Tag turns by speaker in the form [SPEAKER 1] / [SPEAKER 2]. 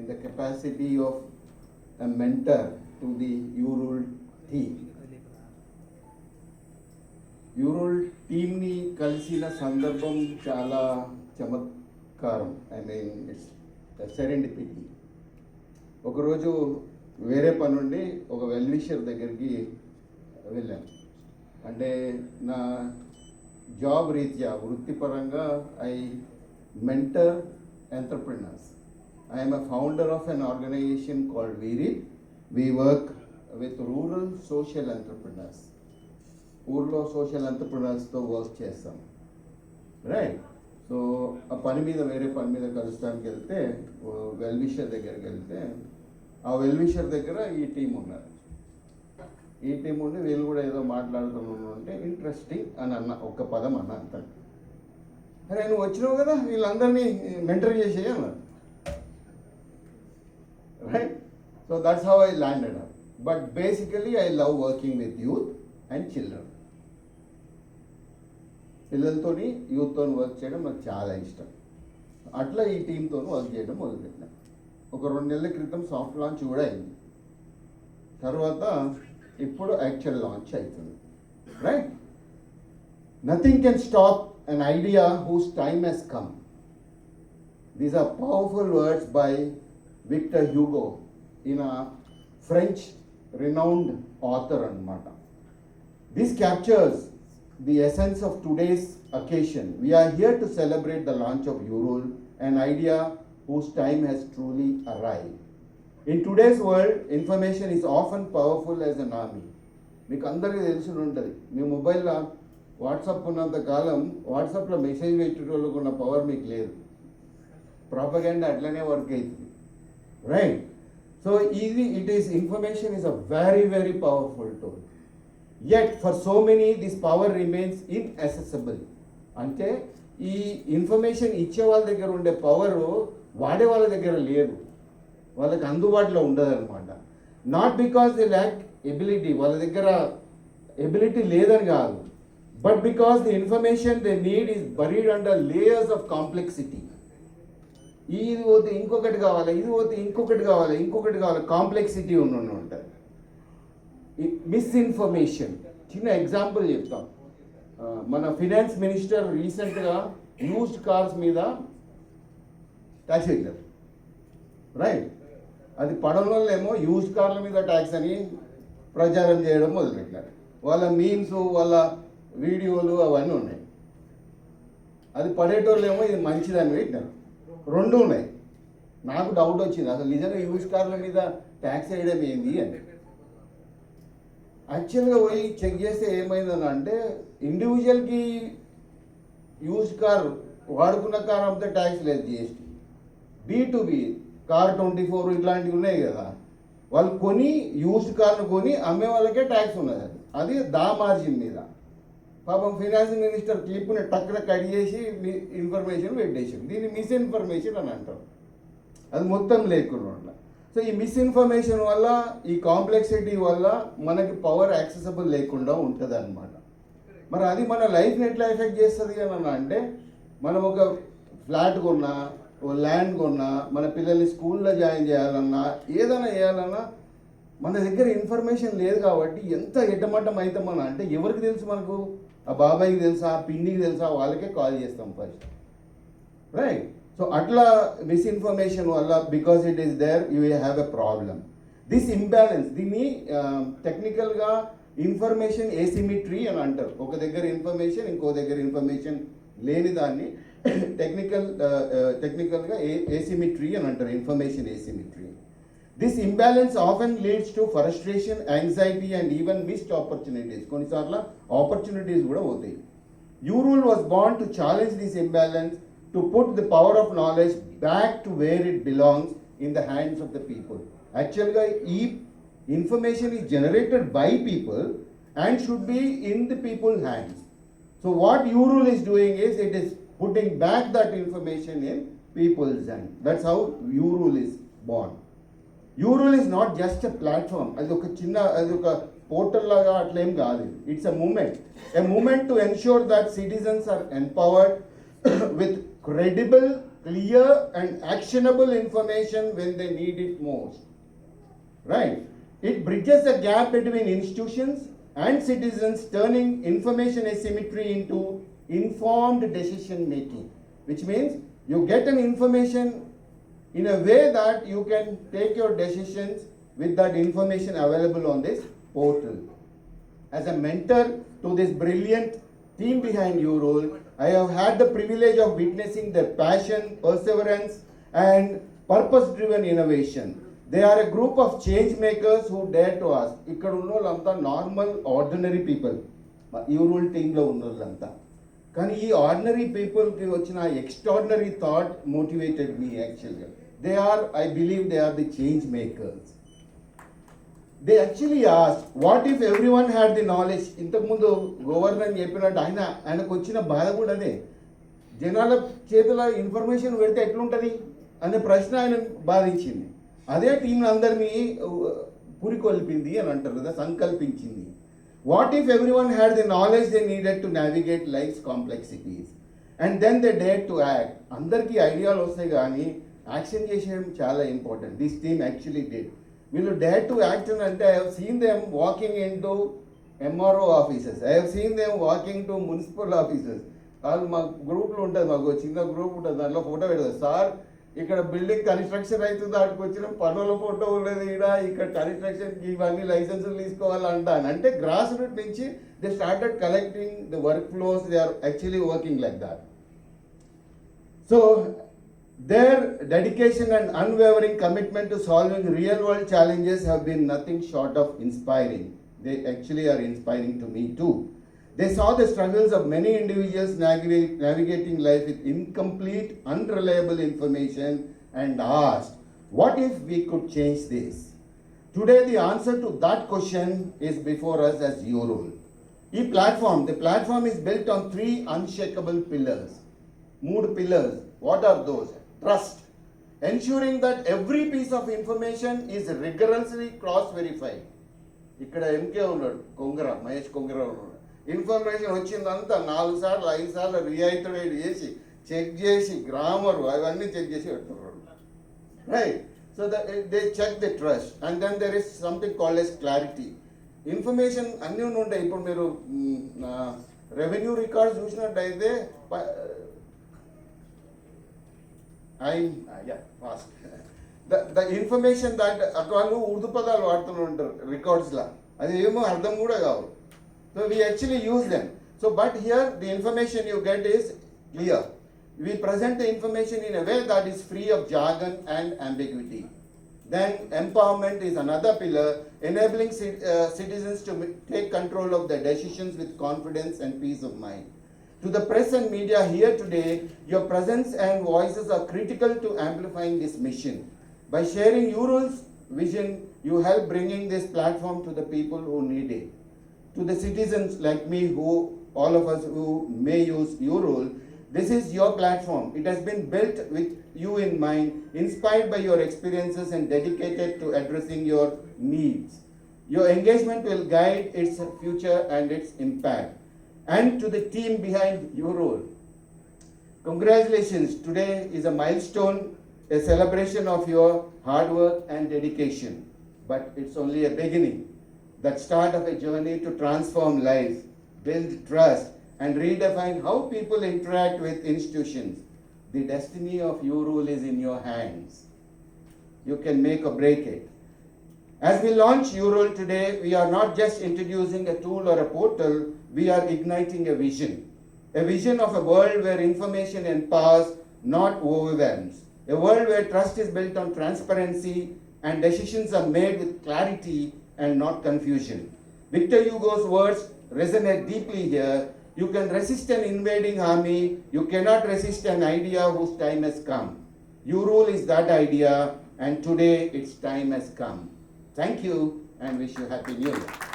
[SPEAKER 1] in the capacity of a mentor to the URUL team. యూరోల్ టీమ్ని కలిసిన సందర్భం చాలా చమత్కారం. ఐ మీన్ ఇట్స్ సెరెండిపిటీ ఒకరోజు వేరే పని ఉండి ఒక వెల్విషర్ దగ్గరికి వెళ్ళాను. అంటే నా జాబ్ రీత్యా వృత్తిపరంగా I mentor entrepreneurs I'm a founder of an organisation called వీరి we work with rural social entrepreneurs ఊర్లో సోషల్ ఎంటర్ప్రినర్స్తో వర్క్ చేస్తాం. రైట్ సో ఆ పని మీద వేరే పని మీద కలుస్తానికి వెళ్తే వెల్విషర్ దగ్గరికి వెళ్తే ఆ వెల్విషర్ దగ్గర ఈ టీం ఉన్నారు. ఈ టీం ఉండి వీళ్ళు కూడా ఏదో మాట్లాడుతుంటే ఇంట్రెస్టింగ్ అని అన్న ఒక పదం అన్న అంత అరే నువ్వు వచ్చినావు కదా వీళ్ళందరినీ మెంటర్ చేసేయన్నారు అన్నారు right so that's how I landed but basically I love working with youth and children పిల్లలతోని యూత్తో వర్క్ చేయడం నాకు చాలా ఇష్టం. అట్లా ఈ టీంతో వర్క్ చేయడం మొదలుపెట్టిన. ఒక రెండు నెలల క్రితం సాఫ్ట్ లాంచ్ కూడా అయింది. తర్వాత ఇప్పుడు యాక్చువల్ లాంచ్ అవుతుంది. Right nothing can stop an idea whose time has come these are powerful words by Victor Hugo ఈయన ఫ్రెంచ్ రినౌండ్ ఆథర్ అనమాట this captures the essence of today's occasion we are here to celebrate the launch of Euroll and idea whose time has truly arrived in today's world information is often powerful as an army మీకు అందరికీ తెలిసి ఉంటుంది. మీ మొబైల్లో WhatsApp ఉన్నంత కాలం వాట్సాప్లో message పెట్టేటోళ్ళకున్న power మీకు లేదు. Propaganda అట్లనే వర్క్ అవుతుంది. రైట్ సో ఇది it is information is a very very powerful tool yet for so many this power remains inaccessible అంటే ఈ ఇన్ఫర్మేషన్ ఇచ్చే వాళ్ళ దగ్గర ఉండే పవర్ వాడే వాళ్ళ దగ్గర లేదు. వాళ్ళకి అందుబాటులో ఉండదు అనమాట not because the lack ability వాళ్ళ దగ్గర ఎబిలిటీ లేదని కాదు. But because the information they need is buried under layers of complexity ఇది పోతే ఇంకొకటి కావాలి ఇది పోతే ఇంకొకటి కావాలి ఇంకొకటి కావాలి. కాంప్లెక్సిటీ ఉండి ఉంటుంది. మిస్ఇన్ఫర్మేషన్. చిన్న ఎగ్జాంపుల్ చెప్తాం. మన ఫినాన్స్ మినిస్టర్ రీసెంట్గా యూస్డ్ కార్స్ మీద ట్యాక్స్ పెట్టారు రైట్? అది పడంలో ఏమో యూస్డ్ కార్ల మీద ట్యాక్స్ అని ప్రచారం చేయడం మొదలుపెట్టినారు వాళ్ళ మీమ్స్ వాళ్ళ వీడియోలు అవన్నీ ఉన్నాయి. అది పడేటోళ్ళేమో ఇది మంచిదని పెట్టినారు. రెండు ఉన్నాయి. నాకు డౌట్ వచ్చింది. అసలు నిజంగా యూస్ కార్ల మీద ట్యాక్స్ వేయడం ఏంది అని. యాక్చువల్గా పోయి చెక్ చేస్తే ఏమైందని అంటే ఇండివిజువల్కి యూజ్ కార్ వాడుకున్న కార్ అంతా ట్యాక్స్ లేదు GST B to B car twenty four ఇట్లాంటివి ఉన్నాయి కదా. వాళ్ళు కొని యూజ్డ్ కార్ను కొని అమ్మే వాళ్ళకే ట్యాక్స్ ఉన్నది అది. అది దా మార్జిన్ మీద. పాపం ఫినాన్స్ మినిస్టర్ క్లిప్ని టక్కున కట్ చేసి ఇన్ఫర్మేషన్ పెట్టేసింది దీన్ని మిస్ఇన్ఫర్మేషన్ అని అంటారు. అది మొత్తం లేకుండా సో ఈ మిస్ఇన్ఫర్మేషన్ వల్ల ఈ కాంప్లెక్సిటీ వల్ల మనకి పవర్ యాక్సెసబుల్ లేకుండా ఉంటుంది అనమాట మరి అది మన లైఫ్ని ఎట్లా ఎఫెక్ట్ చేస్తుంది అని అంటే మనం ఒక ఫ్లాట్ కొన్నా ఓ ల్యాండ్ కొన్నా మన పిల్లల్ని స్కూల్లో జాయిన్ చేయాలన్నా ఏదైనా చేయాలన్నా మన దగ్గర ఇన్ఫర్మేషన్ లేదు కాబట్టి ఎంత ఎడ్డమట్టం అవుతామన్నా అంటే ఎవరికి తెలుసు మనకు? ఆ బాబాయ్కి తెలుసా ఆ పిన్నికి తెలుసా వాళ్ళకే కాల్ చేస్తాం ఫస్ట్ రైట్ సో అట్లా మిస్ఇన్ఫర్మేషన్ వల్ల because it is there you have a problem this imbalance దీన్ని టెక్నికల్గా ఇన్ఫర్మేషన్ ఏసిమిట్రీ అని అంటారు. ఒక దగ్గర ఇన్ఫర్మేషన్ ఇంకో దగ్గర ఇన్ఫర్మేషన్ లేని దాన్ని టెక్నికల్ టెక్నికల్గా ఏ ఏసిమిట్రీ అని అంటారు. Information asymmetry this imbalance often leads to frustration anxiety and even missed opportunities కొన్నిసార్లు ఆపర్చునిటీస్ కూడా పోతాయి. యూరూల్ was bond to challenge this imbalance to put the power of knowledge back to where it belongs in the hands of the people యాక్చువల్గా ఈ information is generated by people and should be in the people hands so what YouRule is doing is it is putting back that information in people's hand that's how YouRule is bond YouRule is not just a platform అది ఒక చిన్న అది ఒక portal లాగా అట్లేం కాదు it's a movement a movement to ensure that citizens are empowered with credible clear and actionable information when they need it most. Right? It bridges the gap between institutions and citizens, turning information asymmetry into informed decision making, which means you get an information in a way that you can take your decisions with that information available on this portal. As a mentor to this brilliant team behind Eurole, I have had the privilege of witnessing their passion, perseverance, and purpose driven innovation. They are a group of change makers who dare to ask. ఇక్కడ ఉన్న వాళ్ళంతా normal ordinary people యూరూల్ టీంలో ఉన్న వాళ్ళంతా కానీ ఈ ordinary పీపుల్కి వచ్చిన extraordinary thought motivated me actually they are I believe they are the change makers they actually ask what if every one had the knowledge ఇంతకుముందు గవర్నర్ చెప్పినట్టు ఆయన ఆయనకు వచ్చిన బాధ కూడా అదే. జనాల చేతిలో ఇన్ఫర్మేషన్ పెడితే ఎట్లుంటుంది అనే ప్రశ్న ఆయన బాధించింది. అదే టీం అందరినీ పురికొల్పింది అని అంటారు కదా సంకల్పించింది. What if every one had the knowledge they needed to navigate life's complexities and then they date to act అందరికీ ఐడియాలు వస్తాయి కానీ యాక్షన్ చేసేయడం చాలా ఇంపార్టెంట్ దిస్ టీమ్ యాక్చువల్లీ డేట్ వీళ్ళు డేట్ టు యాక్ట్ అని అంటే I have seen them walking in to MRO offices I have seen them walking to municipal offices వాళ్ళు మా గ్రూప్లో ఉంటుంది మాకు చిన్న గ్రూప్ ఉంటుంది దాంట్లో ఫోటో పెడతారు. సార్ ఇక్కడ బిల్డింగ్ కన్స్ట్రక్షన్ అవుతుంది దాటికి వచ్చిన పనుల ఫోటో ఉండేది ఈడ ఇక్కడ కన్స్ట్రక్షన్ ఇవన్నీ లైసెన్సులు తీసుకోవాలి అంటాను. అంటే గ్రాస్ రూట్ నుంచి they started collecting the work flows they are actually working like that. So their dedication and unwavering commitment to solving real world challenges have been nothing short of inspiring. They actually are inspiring to me too. They saw the struggles of many individuals navigate, navigating life with incomplete, unreliable information and asked, What if we could change this? Today, the answer to that question is before us as Eurole. E platform, the platform is built on three unshakable pillars. Mood pillars. What are those? Trust. Ensuring that every piece of information is rigorously cross verified. ఇక్కడ MK ఉన్నాడు కొంగర మహేష్ కొంగర ఉన్నాడు information వచ్చిందంతా నాలుగు సార్లు ఐదు సార్లు రియాయితరేట్ చేసి check చేసి grammar అవన్నీ చెక్ చేసి పెడుతున్నాడు right so they check the trust and then there is something called S clarity information అన్నీ ఉంటాయి. ఇప్పుడు మీరు రెవెన్యూ రికార్డ్స్ చూసినట్టయితే I fast the the information that వాళ్ళు ఉర్దు పదాలు వాడుతూ ఉంటారు రికార్డ్స్లో అది ఏమో అర్థం కూడా కావు. So we actually use them. So but here the information you get is clear. We present the information in a way that is free of jargon and ambiguity. Then empowerment is another pillar, enabling uh, citizens to take control of their decisions with confidence and peace of mind. To the press and media here today, your presence and voices are critical to amplifying this mission. By sharing your vision, you help bringing this platform to the people who need it. To the citizens like me, who all of us who may use Ural, this is your platform. It has been built with you in mind, inspired by your experiences and dedicated to addressing your needs. Your engagement will guide its future and its impact. And to the team behind your role, congratulations. Today is a milestone, a celebration of your hard work and dedication. But it's only a beginning, that start of a journey to transform life, build trust, and redefine how people interact with institutions. The destiny of your rule is in your hands. You can make or break it. As we launch Urol today, we are not just introducing a tool or a portal, we are igniting a vision. A vision of a world where information empowers, not overwhelms. A world where trust is built on transparency and decisions are made with clarity and not confusion. Victor Hugo's words resonate deeply here. You can resist an invading army, you cannot resist an idea whose time has come. Your rule is that idea, and today its time has come. Thank you and wish you Happy New Year.